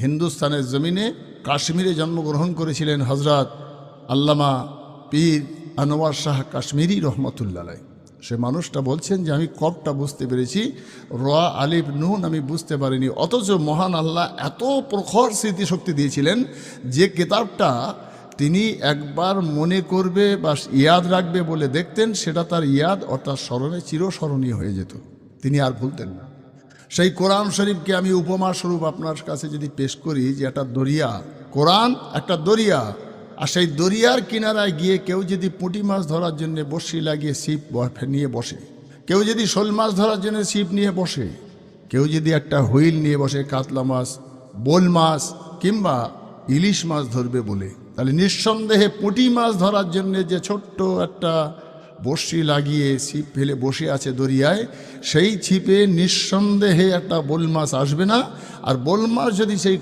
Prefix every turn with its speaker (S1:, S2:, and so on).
S1: হিন্দুস্তানের জমিনে কাশ্মীরে জন্মগ্রহণ করেছিলেন হজরত আল্লামা পীর আনোয়ার শাহ কাশ্মীরি রহমতুল্লাহ। সে মানুষটা বলছেন যে, আমি কবটা বুঝতে পেরেছি। রা আলিফ নুন আমি বুঝতে পারিনি। অথচ মহান আল্লাহ এত প্রখর স্মৃতিশক্তি দিয়েছিলেন যে, কিতাবটা তিনি একবার মনে করবে বা ইয়াদ রাখবে বলে দেখতেন, সেটা তার ইয়াদ অর্থাৎ স্মরণে চিরস্মরণীয় হয়ে যেত। তিনি আর ভুলতেন না। সেই কোরআন শরীফকে আমি উপমা স্বরূপ আপনার কাছে যদি পেশ করি যে একটা দরিয়া, কোরআন একটা দরিয়া, আর সেই দরিয়ার কিনারায় গিয়ে কেউ যদি পুঁটি মাছ ধরার জন্য বসি লাগিয়ে ছিপ নিয়ে বসে, কেউ যদি শোল মাছ ধরার জন্য ছিপ নিয়ে বসে, কেউ যদি একটা হুইল নিয়ে বসে, কাতলা মাছ, বোল মাছ, কিংবা ইলিশ মাছ ধরবে বলে, তাহলে নিঃসন্দেহে পুঁটি মাছ ধরার জন্য যে ছোট্ট একটা বড়শি লাগিয়ে ছিপ ফেলে বসে আছে দরিয়ায়, সেই ছিপে নিঃসন্দেহে একটা বোল মাছ আসবে না। আর বোল মাছ যদি সেই